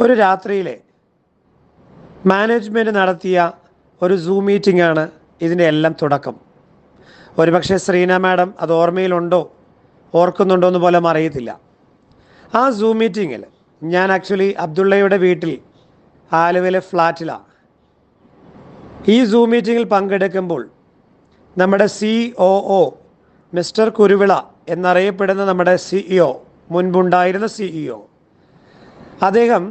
ഒരു രാത്രിയിലെ മാനേജ്മെന്റ് നടത്തിയ ഒരു സൂം മീറ്റിംഗ് ആണ് ഇതിന്റെ എല്ലാം തുടക്കം. ഒരുപക്ഷെ ശ്രീന മാഡം അത് ഓർമ്മയിലുണ്ടോ? ഓർക്കുന്നുണ്ടോ എന്ന് പോലും അറിയത്തില്ല. ആ സൂം മീറ്റിങ്ങിൽ ഞാൻ ആക്ച്വലി അബ്ദുള്ളയുടെ വീട്ടിൽ ആലുവയിലെ ഫ്ലാറ്റിലാണ് ഈ സൂം മീറ്റിങ്ങിൽ പങ്കെടുക്കുമ്പോൾ നമ്മുടെ C O O mister Kuruvila എന്നറിയപ്പെടുന്ന നമ്മുടെ സിഇഒ മുൻപുണ്ടായിരുന്ന സിഇഒ അദ്ദേഹം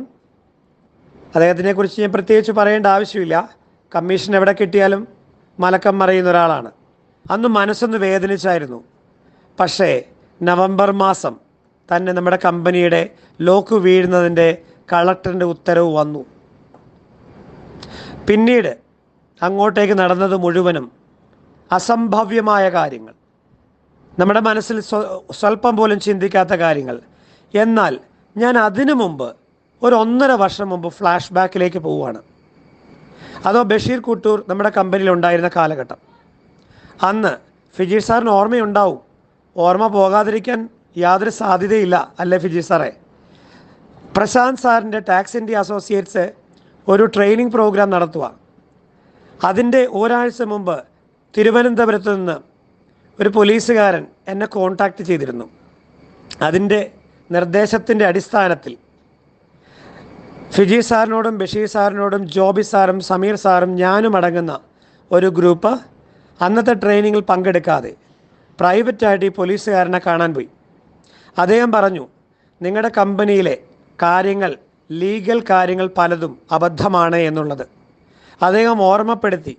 അദ്ദേഹത്തിനെ കുറിച്ച് ഞാൻ പ്രത്യേകിച്ച് പറയേണ്ട ആവശ്യമില്ല. കമ്മീഷൻ എവിടെ കിട്ടിയാലും മലക്കം മറിയുന്ന ഒരാളാണ്. അന്ന് മനസ്സൊന്ന് വേദനിച്ചായിരുന്നു. പക്ഷേ നവംബർ മാസം തന്നെ നമ്മുടെ കമ്പനിയുടെ ലോക്ക് വീഴുന്നതിന്റെ കളക്ടറിന്റെ ഉത്തരവ് വന്നു. പിന്നീട് അങ്ങോട്ടേക്ക് നടന്നത് മുഴുവനും അസംഭവ്യമായ കാര്യങ്ങൾ. നമ്മുടെ മനസ്സിൽ സ്വ- സ്വല്പം പോലും ചിന്തിക്കാത്ത കാര്യങ്ങൾ. എന്നാൽ ഞാൻ അതിനു മുമ്പ് ഒരു ഒന്നര വർഷം മുമ്പ് ഫ്ലാഷ് ബാക്കിലേക്ക് പോവുകയാണ്. അതോ ബഷീർ കുട്ടൂർ നമ്മുടെ കമ്പനിയിൽ ഉണ്ടായിരുന്ന കാലഘട്ടം. അന്ന് ഫിജി സാറിന് ഓർമ്മയുണ്ടാവും. ഓർമ്മ പോകാതിരിക്കാൻ യാതൊരു സാധ്യതയില്ല അല്ലേ ഫിജി സാറേ? പ്രശാന്ത് സാറിന്റെ ടാക്സ് ഇന്ത്യ അസോസിയേറ്റ്സ് ഒരു ട്രെയിനിങ് പ്രോഗ്രാം നടത്തുക. അതിന്റെ ഒരാഴ്ച മുമ്പ് തിരുവനന്തപുരത്ത് നിന്ന് ഒരു പോലീസുകാരൻ എന്നെ കോൺടാക്റ്റ് ചെയ്തിരുന്നു. അതിന്റെ നിർദ്ദേശത്തിന്റെ അടിസ്ഥാനത്തിൽ ഫിജി സാറിനോടും ബഷീർ സാറിനോടും ജോബി സാറും സമീർ സാറും ഞാനും അടങ്ങുന്ന ഒരു ഗ്രൂപ്പ് അന്നത്തെ ട്രെയിനിങ്ങിൽ പങ്കെടുക്കാതെ പ്രൈവറ്റായിട്ട് ഈ പോലീസുകാരനെ കാണാൻ പോയി. അദ്ദേഹം പറഞ്ഞു നിങ്ങളുടെ കമ്പനിയിലെ കാര്യങ്ങൾ ലീഗൽ കാര്യങ്ങൾ പലതും അബദ്ധമാണ് എന്നുള്ളത്. അദ്ദേഹം ഓർമ്മപ്പെടുത്തി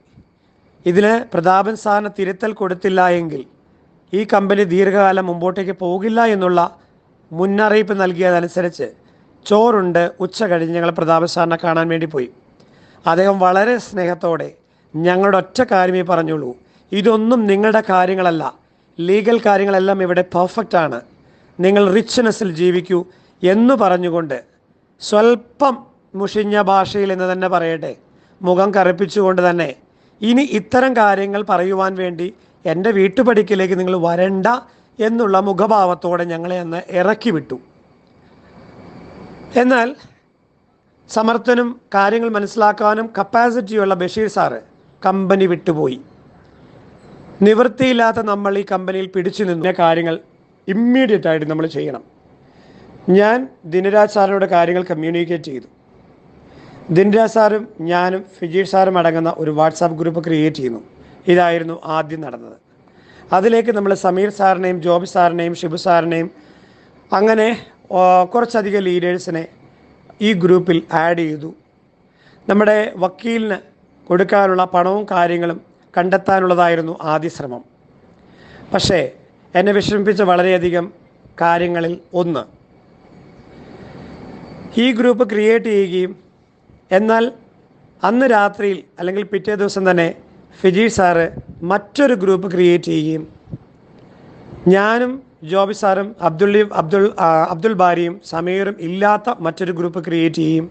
ഇതിന് പ്രതാപൻ സാറിന് തിരുത്തൽ കൊടുത്തില്ല എങ്കിൽ ഈ കമ്പനി ദീർഘകാലം മുമ്പോട്ടേക്ക് പോകില്ല എന്നുള്ള മുന്നറിയിപ്പ് നൽകിയതനുസരിച്ച് ചോറുണ്ട് ഉച്ച കഴിഞ്ഞ് ഞങ്ങൾ പ്രതാപ സാറിനെ കാണാൻ വേണ്ടി പോയി. അദ്ദേഹം വളരെ സ്നേഹത്തോടെ ഞങ്ങളുടെ ഒറ്റ കാര്യമേ പറഞ്ഞുള്ളൂ. ഇതൊന്നും നിങ്ങളുടെ കാര്യങ്ങളല്ല. ലീഗൽ കാര്യങ്ങളെല്ലാം ഇവിടെ പെർഫെക്റ്റ് ആണ്. നിങ്ങൾ റിച്ച്നെസ്സിൽ ജീവിക്കൂ എന്ന് പറഞ്ഞുകൊണ്ട് സ്വല്പം മുഷിഞ്ഞ ഭാഷയിൽ എന്ന് തന്നെ പറയട്ടെ. മുഖം കറുപ്പിച്ചുകൊണ്ട് തന്നെ ഇനി ഇത്തരം കാര്യങ്ങൾ പറയുവാൻ വേണ്ടി എന്റെ വീട്ടുപടിക്കലേക്ക് നിങ്ങൾ വരണ്ട എന്നുള്ള മുഖഭാവത്തോടെ ഞങ്ങളെ അന്ന് ഇറക്കി വിട്ടു എന്നാൽ സമർത്ഥനും കാര്യങ്ങൾ മനസ്സിലാക്കാനും കപ്പാസിറ്റിയുള്ള ബഷീർ സാറ് കമ്പനി വിട്ടുപോയി. നിവൃത്തിയില്ലാത്ത നമ്മൾ ഈ കമ്പനിയിൽ പിടിച്ചു നിന്ന. കാര്യങ്ങൾ ഇമ്മീഡിയറ്റ് ആയിട്ട് നമ്മൾ ചെയ്യണം. ഞാൻ ദിനരാജ് സാറിനോട് കാര്യങ്ങൾ കമ്മ്യൂണിക്കേറ്റ് ചെയ്തു. ദിനരാജ് സാറും ഞാനും ഫിജീഷ് സാറും അടങ്ങുന്ന ഒരു വാട്സാപ്പ് ഗ്രൂപ്പ് ക്രിയേറ്റ് ചെയ്യുന്നു. ഇതായിരുന്നു ആദ്യം നടന്നത്. അതിലേക്ക് നമ്മൾ സമീർ സാറിനെയും ജോബി സാറിനെയും ഷിബു സാറിനെയും അങ്ങനെ കുറച്ചധികം ലീഡേഴ്സിനെ ഈ ഗ്രൂപ്പിൽ ആഡ് ചെയ്തു. നമ്മുടെ വക്കീലിന് കൊടുക്കാനുള്ള പണവും കാര്യങ്ങളും കണ്ടെത്താനുള്ളതായിരുന്നു ആദ്യ ശ്രമം. പക്ഷേ എന്നെ വിഷമിപ്പിച്ച വളരെയധികം കാര്യങ്ങളിൽ ഒന്ന്. ഈ ഗ്രൂപ്പ് ക്രിയേറ്റ് ചെയ്യുകയും എന്നാൽ അന്ന് രാത്രിയിൽ അല്ലെങ്കിൽ പിറ്റേ ദിവസം തന്നെ ഫിജി സാറ് മറ്റൊരു ഗ്രൂപ്പ് ക്രിയേറ്റ് ചെയ്യുകയും ഞാനും ജോബി സാറും അബ്ദുൽ അബ്ദുൾ അബ്ദുൽ ബാരിയും സമീറും ഇല്ലാത്ത മറ്റൊരു ഗ്രൂപ്പ് ക്രിയേറ്റ് ചെയ്യും.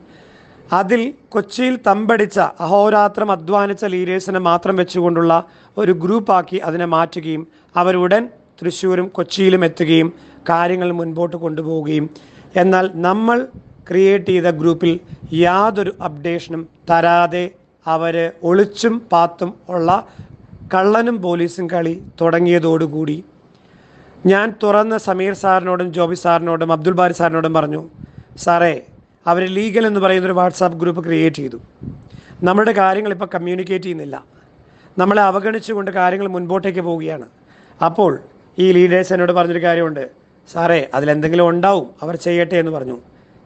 അതിൽ കൊച്ചിയിൽ തമ്പടിച്ച അഹോരാത്രം അധ്വാനിച്ച ലീഡേഴ്സിനെ മാത്രം വെച്ചുകൊണ്ടുള്ള ഒരു ഗ്രൂപ്പാക്കി അതിനെ മാറ്റുകയും അവരുടൻ തൃശ്ശൂരും കൊച്ചിയിലും എത്തുകയും കാര്യങ്ങൾ മുൻപോട്ട് കൊണ്ടുപോവുകയും. എന്നാൽ നമ്മൾ ക്രിയേറ്റ് ചെയ്ത ഗ്രൂപ്പിൽ യാതൊരു അപ്ഡേഷനും തരാതെ അവർ ഒളിച്ചും പാത്തും ഉള്ള കള്ളനും പോലീസും കളി തുടങ്ങിയതോടുകൂടി ഞാൻ തുറന്ന് സമീർ സാറിനോടും ജോബി സാറിനോടും അബ്ദുൽ ബാരി സാറിനോടും പറഞ്ഞു സാറേ അവർ ലീഗൽ എന്ന് പറയുന്നൊരു വാട്സാപ്പ് ഗ്രൂപ്പ് ക്രിയേറ്റ് ചെയ്തു. നമ്മുടെ കാര്യങ്ങൾ ഇപ്പോൾ കമ്മ്യൂണിക്കേറ്റ് ചെയ്യുന്നില്ല. നമ്മളെ അവഗണിച്ചുകൊണ്ട് കാര്യങ്ങൾ മുൻപോട്ടേക്ക് പോവുകയാണ്. അപ്പോൾ ഈ ലീഡേഴ്സ് എന്നോട് പറഞ്ഞൊരു കാര്യമുണ്ട്. സാറേ അതിലെന്തെങ്കിലും ഉണ്ടാവും അവർ ചെയ്യട്ടെ എന്ന് പറഞ്ഞു.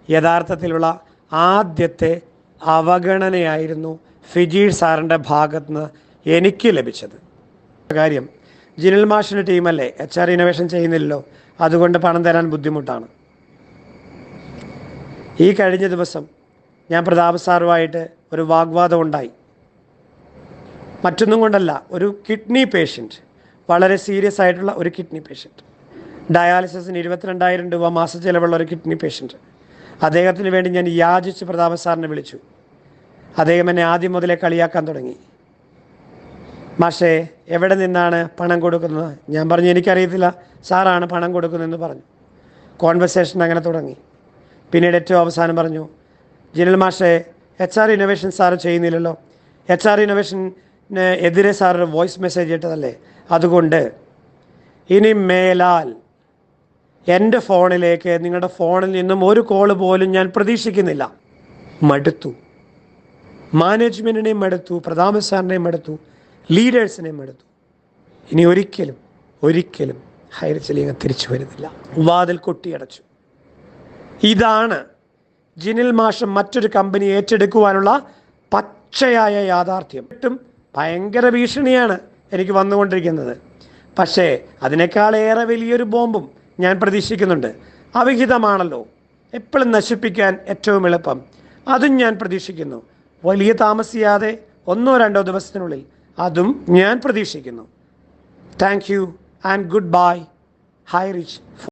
യഥാർത്ഥത്തിലുള്ള ആദ്യത്തെ അവഗണനയായിരുന്നു ഫിജീഷ് സാറിന്റെ ഭാഗത്തുനിന്ന് എനിക്ക് ലഭിച്ചത്. കാര്യം ജിനൽ മാഷിന്റെ ടീമല്ലേ? എച്ച് ആർ ഇന്നോവേഷൻ ചെയ്യുന്നില്ലല്ലോ. അതുകൊണ്ട് പണം തരാൻ ബുദ്ധിമുട്ടാണ്. ഈ കഴിഞ്ഞ ദിവസം ഞാൻ പ്രതാപ് സാറുമായിട്ട് ഒരു വാഗ്വാദം ഉണ്ടായി. മറ്റൊന്നും കൊണ്ടല്ല ഒരു കിഡ്നി പേഷ്യന്റ് വളരെ സീരിയസ് ആയിട്ടുള്ള ഒരു കിഡ്നി പേഷ്യന്റ് ഡയാലിസിസിന് ഇരുപത്തിരണ്ടായിരം രൂപ മാസ ചിലവുള്ള ഒരു കിഡ്നി പേഷ്യന്റ് അദ്ദേഹത്തിന് വേണ്ടി ഞാൻ യാചിച്ച് പ്രതാപ് സാറിനെ വിളിച്ചു. അദ്ദേഹം എന്നെ ആദ്യം മുതലേ കളിയാക്കാൻ തുടങ്ങി. മാഷേ എവിടെ നിന്നാണ് പണം കൊടുക്കുന്നത്? ഞാൻ പറഞ്ഞു എനിക്കറിയത്തില്ല. സാറാണ് പണം കൊടുക്കുന്നതെന്ന് പറഞ്ഞു. കോൺവെർസേഷൻ അങ്ങനെ തുടങ്ങി. പിന്നീട് ഏറ്റവും അവസാനം പറഞ്ഞു ജിനൽ മാഷേ എച്ച് ആർ ഇന്നോവേഷൻ സാറ് ചെയ്യുന്നില്ലല്ലോ. എച്ച് ആർ ഇന്നോവേഷന് എതിരെ സാറ് വോയിസ് മെസ്സേജ് ഇട്ടതല്ലേ? അതുകൊണ്ട് ഇനി മേലാൽ എന്റെ ഫോണിലേക്ക് നിങ്ങളുടെ ഫോണിൽ നിന്നും ഒരു കോൾ പോലും ഞാൻ പ്രതീക്ഷിക്കുന്നില്ല. മടുത്തു. മാനേജ്മെന്റിനെയും മടുത്തു പ്രധാമ സാറിനെയും മടുത്തു. ലീഡേഴ്സിനെയും എടുത്തു ഇനി ഒരിക്കലും ഒരിക്കലും ഹൈർ ചെലിയങ്ങ് തിരിച്ചു വരുന്നില്ല. വാതിൽ കൊട്ടിയടച്ചു. ഇതാണ് ജിനിൽ മാഷം മറ്റൊരു കമ്പനി ഏറ്റെടുക്കുവാനുള്ള പച്ചയായ യാഥാർത്ഥ്യം. ഒട്ടും ഭയങ്കര ഭീഷണിയാണ് എനിക്ക് വന്നുകൊണ്ടിരിക്കുന്നത്. പക്ഷേ അതിനേക്കാളേറെ വലിയൊരു ബോംബും ഞാൻ പ്രതീക്ഷിക്കുന്നുണ്ട്. അവിഹിതമാണല്ലോ. എപ്പോഴും നശിപ്പിക്കാൻ ഏറ്റവും എളുപ്പം. അതും ഞാൻ പ്രതീക്ഷിക്കുന്നു. വലിയ താമസിയാതെ ഒന്നോ രണ്ടോ ദിവസത്തിനുള്ളിൽ അതും ഞാൻ പ്രതീക്ഷിക്കുന്നു. Thank you and good bye high rich